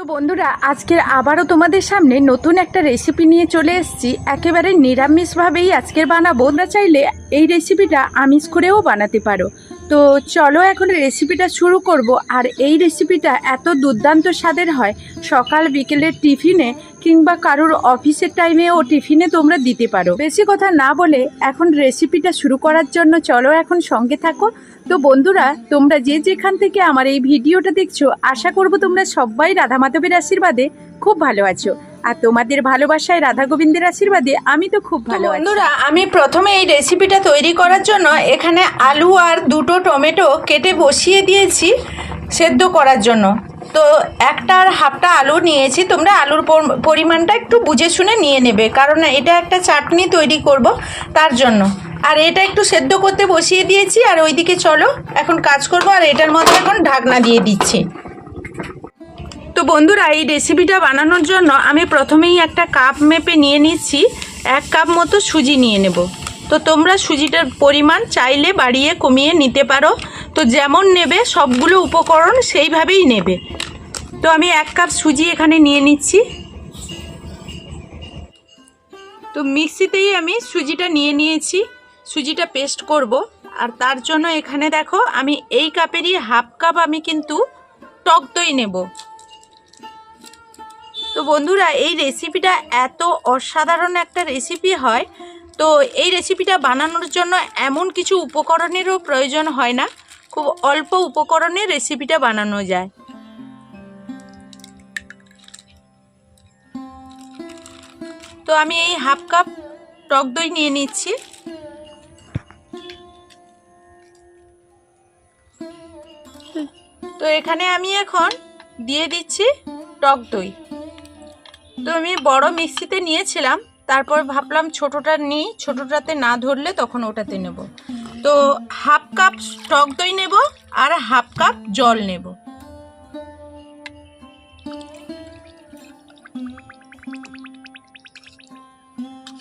তো বন্ধুরা আজকের আবারও তোমাদের সামনে নতুন একটা রেসিপি নিয়ে চলে এসেছি। একেবারে নিরামিষভাবেই আজকের বানাবো। না চাইলে এই রেসিপিটা আমিষ করেও বানাতে পারো। তো চলো এখন রেসিপিটা শুরু করব। আর এই রেসিপিটা এত দুর্দান্ত স্বাদের হয়, সকাল বিকেলের টিফিনে কিংবা কারোর অফিসের টাইমে ও টিফিনে তোমরা দিতে পারো। বেশি কথা না বলে এখন রেসিপিটা শুরু করার জন্য চলো এখন সঙ্গে থাকো। তো বন্ধুরা তোমরা যে যেখান থেকে আমার এই ভিডিওটা দেখছ আশা করব তোমরা সবাই রাধা মাধবের আশীর্বাদে খুব ভালো আছো। আর তোমাদের ভালোবাসায় রাধা গোবিন্দের আশীর্বাদে আমি তো খুব ভালো বন্ধুরা আমি প্রথমে এই রেসিপিটা তৈরি করার জন্য এখানে আলু আর দুটো টমেটো কেটে বসিয়ে দিয়েছি সেদ্ধ করার জন্য। তো একটা আর হাফটা আলু নিয়েছি, তোমরা আলুর পরিমাণটা একটু বুঝে শুনে নিয়ে নেবে, কারণ এটা একটা চাটনি তৈরি করব তার জন্য। আর এটা একটু সেদ্ধ করতে বসিয়ে দিয়েছি, আর ওইদিকে চলো, এখন কাজ করব, আর এটার মধ্যে এখন ঢাকনা দিয়ে দিচ্ছি। তো বন্ধুরা, এই রেসিপিটা বানানোর জন্য আমি প্রথমেই একটা কাপ মেপে নিয়ে নিচ্ছি, এক কাপ মতো সুজি নিয়ে নেব। তো তোমরা সুজিটার পরিমাণ চাইলে বাড়িয়ে কমিয়ে নিতে পারো। তো যেমন নেবে, সবগুলো উপকরণ সেইভাবেই নেবে। তো আমি এক কাপ সুজি এখানে নিয়ে নিচ্ছি। তো মিক্সিতেই আমি সুজিটা নিয়ে নিয়েছি। সুজিটা পেস্ট করব। আর তার জন্য এখানে দেখো, আমি এই কাপেরই হাফ কাপ আমি কিন্তু টক দই নেব। তো বন্ধুরা, এই রেসিপিটা এত অসাধারণ একটা রেসিপি হয়। তো এই রেসিপিটা বানানোর জন্য এমন কিছু উপকরণেরও প্রয়োজন হয় না। খুব অল্প উপকরণে রেসিপিটা বানানো যায়। তো আমি এই হাফ কাপ টক দই নিয়ে নিচ্ছি। তো এখানে আমি এখন দিয়ে দিচ্ছি টক দই। তো আমি বড় মিক্সিতে নিয়েছিলাম, তারপর ভাবলাম ছোটোটা নিই, ছোটোটাতে না ধরলে তখন ওটাতে নেব। তো হাফ কাপ টক দই নেব আর হাফ কাপ জল নেব।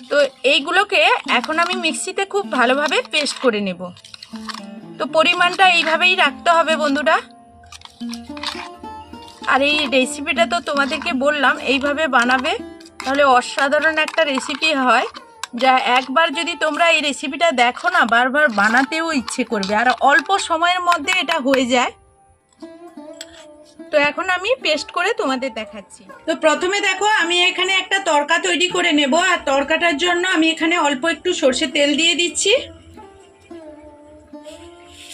তো এইগুলোকে এখন আমি মিক্সিতে খুব ভালোভাবে পেস্ট করে নেব। তো পরিমাণটা এইভাবেই রাখতে হবে বন্ধুরা। আর এই রেসিপিটা তো তোমাদেরকে বললাম, এইভাবে বানাবে, তাহলে অসাধারণ একটা রেসিপি হয়। যা একবার যদি তোমরা এই রেসিপিটা দেখো না, বারবার বানাতেও ইচ্ছে করবে। আর অল্প সময়ের মধ্যে এটা হয়ে যায়। তো এখন আমি পেস্ট করে তোমাদের দেখাচ্ছি। তো প্রথমে দেখো, আমি এখানে একটা তরকা তৈরি করে নেব। আর তরকাটার জন্য আমি এখানে অল্প একটু সর্ষে তেল দিয়ে দিচ্ছি।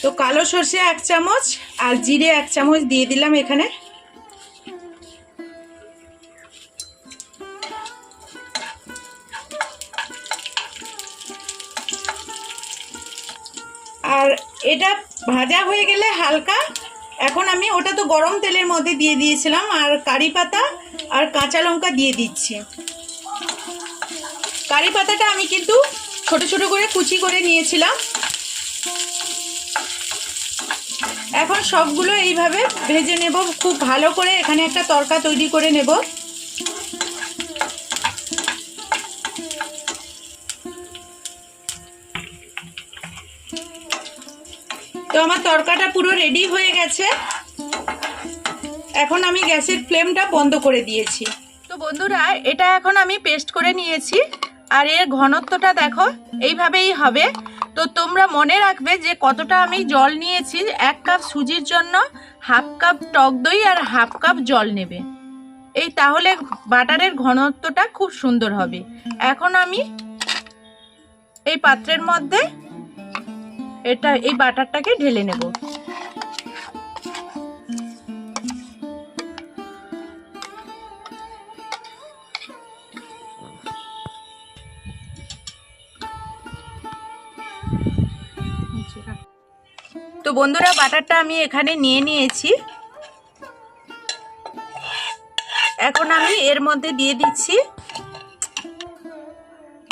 তো কালো সর্ষে এক চামচ আর জিরে এক চামচ দিয়ে দিলাম এখানে। এটা ভাজা হয়ে গেলে হালকা। এখন আমি ওটা তো গরম তেলের মধ্যে দিয়ে দিয়েছিলাম, আর কারি পাতা আর কাঁচা লঙ্কা দিয়ে দিচ্ছি। কারি পাতাটা আমি কিন্তু ছোট ছোট করে কুচি করে নিয়েছিলাম। এখন সবগুলো এইভাবে ভেজে নেব, খুব ভালো করে এখানে একটা তরকা তৈরি করে নেব। তো আমার তরকাটা পুরো রেডি হয়ে গেছে। এখন আমি গ্যাসের ফ্লেমটা বন্ধ করে দিয়েছি। তো বন্ধুরা, এটা এখন আমি পেস্ট করে নিয়েছি। আর এর ঘনত্বটা দেখো, এইভাবেই হবে। তো তোমরা মনে রাখবে যে কতটা আমি জল নিয়েছি, এক কাপ সুজির জন্য হাফ কাপ টক দই আর হাফ কাপ জল নেবে। এই তাহলে বাটারের ঘনত্বটা খুব সুন্দর হবে। এখন আমি এই পাত্রের মধ্যে এটা এই বাটারটাকে ঢেলে নেব। তো বন্ধুরা, বাটারটা আমি এখানে নিয়ে নিয়েছি। এখন আমি এর মধ্যে দিয়ে দিচ্ছি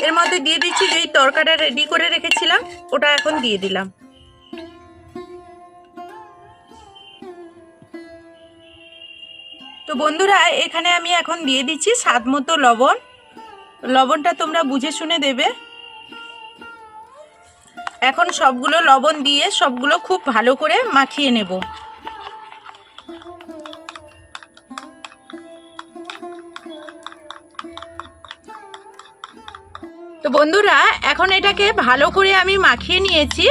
এর মধ্যে দিয়ে দিচ্ছি যেই তরকাটা রেডি করে রেখেছিলাম, ওটা এখন দিয়ে দিলাম। তো বন্ধুরা, এখানে আমি এখন দিয়ে দিচ্ছি স্বাদ মতো লবণ। লবণটা তোমরা বুঝে শুনে দেবে। এখন সবগুলো লবণ দিয়ে সবগুলো খুব ভালো করে মাখিয়ে নেব। তো বন্ধুরা, এখন এটাকে ভালো করে আমি মাখিয়ে নিয়েছি,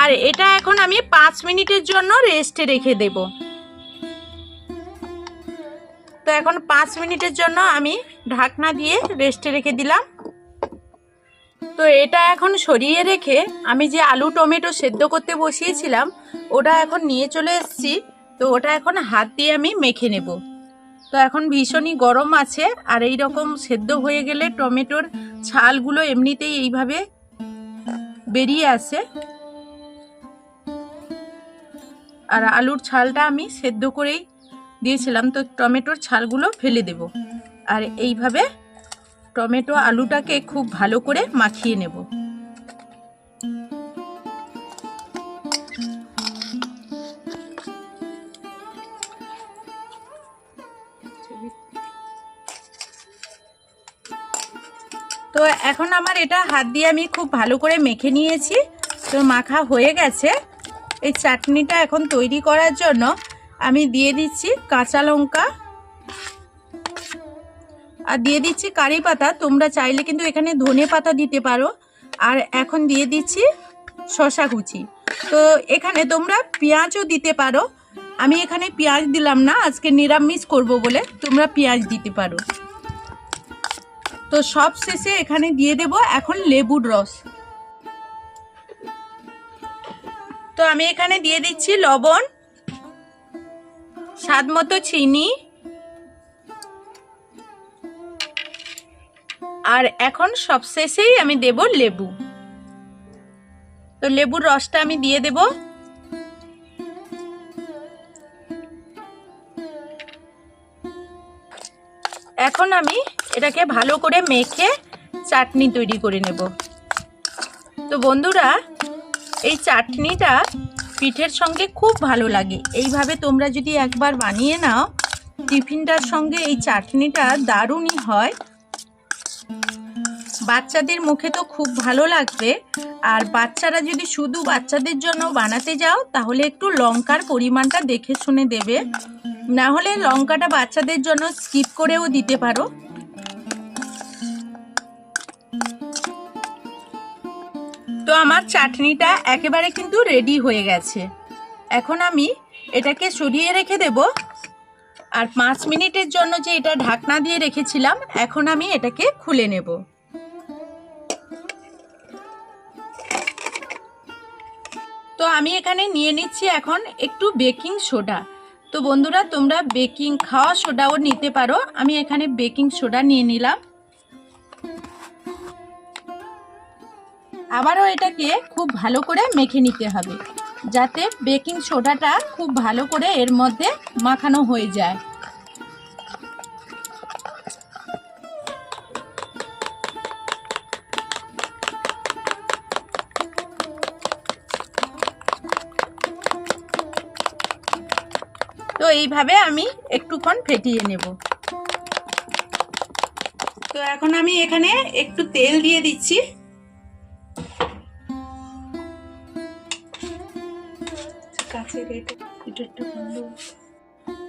আর এটা এখন আমি পাঁচ মিনিটের জন্য রেস্টে রেখে দেব। তো এখন পাঁচ মিনিটের জন্য আমি ঢাকনা দিয়ে রেস্টে রেখে দিলাম। তো এটা এখন সরিয়ে রেখে আমি যে আলু টমেটো সেদ্ধ করতে বসিয়েছিলাম, ওটা এখন নিয়ে চলে এসেছি। তো ওটা এখন হাত দিয়ে আমি মেখে নেব। তো এখন ভীষণই গরম আছে, আর এই রকম সেদ্ধ হয়ে গেলে টমেটোর ছালগুলো এমনিতেই এইভাবে বেরিয়ে আসে। আর আলুর ছালটা আমি সেদ্ধ করেই দিয়েছিলাম, তো টমেটোর ছালগুলো ফেলে দেব। আর এইভাবে টমেটো আলুটাকে খুব ভালো করে মাখিয়ে নেব। তো এখন আমার এটা হাত দিয়ে আমি খুব ভালো করে মেখে নিয়েছি। তো মাখা হয়ে গেছে। এই চাটনিটা এখন তৈরি করার জন্য আমি দিয়ে দিচ্ছি কাঁচা লঙ্কা। আর দিয়ে দিচ্ছি কারি পাতা। তোমরা চাইলে কিন্তু এখানে ধনে পাতা দিতে পারো। আর এখন দিয়ে দিচ্ছি শশা কুচি। তো এখানে তোমরা পেঁয়াজও দিতে পারো। আমি এখানে পেঁয়াজ দিলাম না, আজকে নিরামিষ করব বলে তোমরা পেঁয়াজ দিতে পারো। তো সব শেষে এখানে দিয়ে দেব এখন লেবুর রস। তো আমি এখানে দিয়ে দিচ্ছি লবণ, স্বাদ মতো চিনি, আর এখন সব শেষেই আমি দেব লেবু। তো লেবুর রসটা আমি দিয়ে দেব। এখন আমি এটাকে ভালো করে মেখে চাটনি তৈরি করে নেব। তো বন্ধুরা, এই চাটনিটা পিঠের সঙ্গে খুব ভালো লাগে। এইভাবে তোমরা যদি একবার বানিয়ে নাও, টিফিনটার সঙ্গে এই চাটনিটা দারুণই হয়। বাচ্চাদের মুখে তো খুব ভালো লাগবে। আর বাচ্চারা যদি শুধু বাচ্চাদের জন্য বানাতে যাও, তাহলে একটু লঙ্কার পরিমাণটা দেখে শুনে দেবে। না হলে লঙ্কাটা বাচ্চাদের জন্য স্কিপ করেও দিতে পারো। তো আমার চাটনিটা একেবারে কিন্তু রেডি হয়ে গেছে। এখন আমি এটাকে সরিয়ে রেখে দেব। আর পাঁচ মিনিটের জন্য যে এটা ঢাকনা দিয়ে রেখেছিলাম, এখন আমি এটাকে খুলে নেব। তো আমি এখানে নিয়ে নিচ্ছি এখন একটু বেকিং সোডা। তো বন্ধুরা, তোমরা বেকিং খাওয়া সোডাও নিতে পারো। আমি এখানে বেকিং সোডা নিয়ে নিলাম। আবারও এটাকে খুব ভালো করে মেখে নিতে হবে, যাতে বেকিং সোডাটা খুব ভালো করে এর মধ্যে মাখানো হয়ে যায়। তো এইভাবে আমি একটুক্ষণ ফেটিয়ে নেব। তো এখন আমি এখানে একটু তেল দিয়ে দিচ্ছি।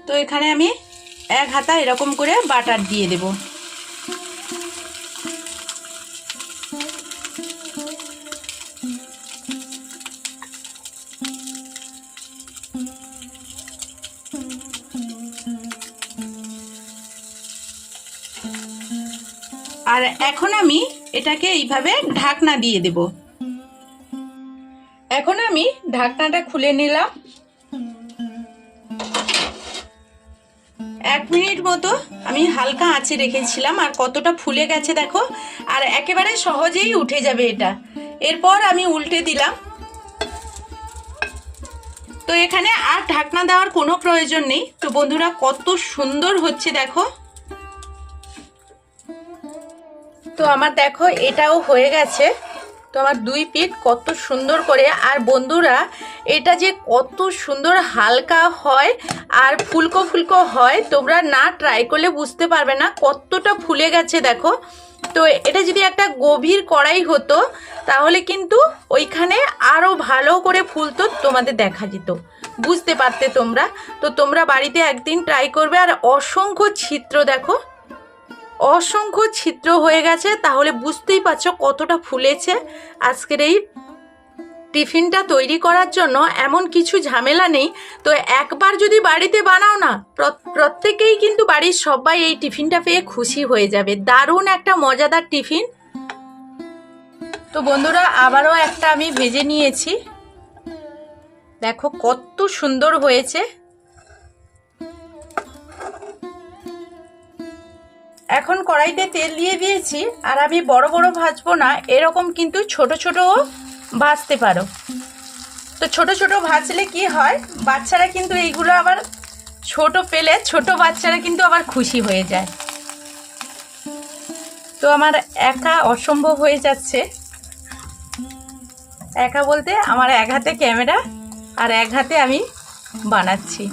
তো এখানে আমি এক হাতা এরকম করে বাটার দিয়ে দেব। আর এখন আমি এটাকে এইভাবে ঢাকনা দিয়ে দেব। এখন আমি ঢাকনাটা খুলে নিলাম। এক মিনিট মতো আমি হালকা আঁচে রেখেছিলাম আর কতটা ফুলে গেছে দেখো, আর একেবারে সহজেই উঠে যাবে এটা। এরপর আমি উল্টে দিলাম। তো এখানে আর ঢাকনা দেওয়ার কোনো প্রয়োজন নেই। তো বন্ধুরা, কত সুন্দর হচ্ছে দেখো। তো আমার দেখো, এটাও হয়ে গেছে। তো আমার দুই পিঠ কত সুন্দর করে, আর বন্ধুরা, এটা যে কত সুন্দর হালকা হয় আর ফুলকো ফুলকো হয়, তোমরা না ট্রাই করলে বুঝতে পারবে না কতটা ফুলে গেছে, দেখো। তো এটা যদি একটা গভীর কড়াই হতো, তাহলে কিন্তু ওইখানে আরও ভালো করে ফুলতো, তোমাদের দেখা যেত। বুঝতে পারতে তোমরা। তো তোমরা বাড়িতে একদিন ট্রাই করবে, আর অসংখ্য ছিদ্র, দেখো। অসংখ্য ছিদ্র হয়ে গেছে, তাহলে বুঝতেই পারছ কতটা ফুলেছে। আজকের এই টিফিনটা তৈরি করার জন্য এমন কিছু ঝামেলা নেই। তো একবার যদি বাড়িতে বানাও না, প্র- প্রত্যেকেই কিন্তু বাড়ির সবাই এই টিফিনটা পেয়ে খুশি হয়ে যাবে। দারুণ একটা মজাদার টিফিন। তো বন্ধুরা, আবারও একটা আমি ভেজে নিয়েছি। দেখো কত সুন্দর হয়েছে। এখন কড়াইতে তেল দিয়ে দিয়েছি, আর আমি বড় বড় ভাজবো না, এরকম কিন্তু ছোট ছোটও ভাজতে পারো। তো ছোট ছোট ভাজলে কি হয়, বাচ্চারা কিন্তু এইগুলো আবার ছোট পেলে ছোট বাচ্চারা কিন্তু আবার খুশি হয়ে যায়। তো আমার একা অসম্ভব হয়ে যাচ্ছে। একা বলতে আমার এক হাতে ক্যামেরা, আর এক হাতে আমি বানাচ্ছি।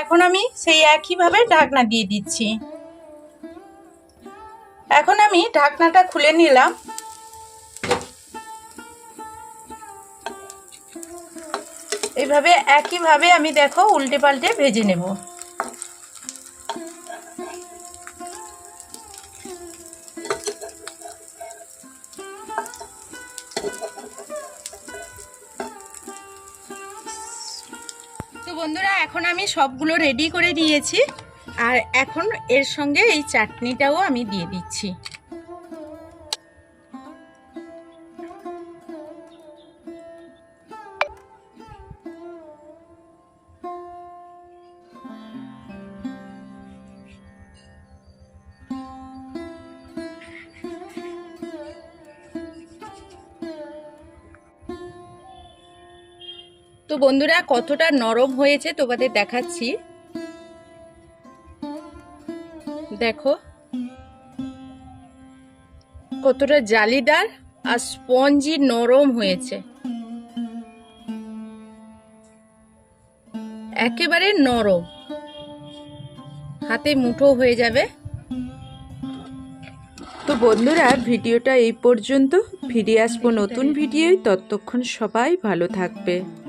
এখন আমি সেই একইভাবে ঢাকনা দিয়ে দিচ্ছি। এখন আমি ঢাকনাটা খুলে নিলাম। এইভাবে একইভাবে আমি দেখো উল্টে পাল্টে ভেজে নেব। আমি সবগুলো রেডি করে দিয়েছি। আর এখন এর সঙ্গে এই চাটনিটাও আমি দিয়ে দিচ্ছি। তো বন্ধুরা, কতটা নরম হয়েছে তোমাদের দেখাচ্ছি। দেখো, কতটা জালিদার আর স্পঞ্জি নরম হয়েছে। একেবারে নরম। হাতে মুঠো হয়ে যাবে। তো বন্ধুরা, ভিডিওটা এই পর্যন্ত। ফিরে আসব নতুন ভিডিওয়। ততক্ষণ সবাই ভালো থাকবে।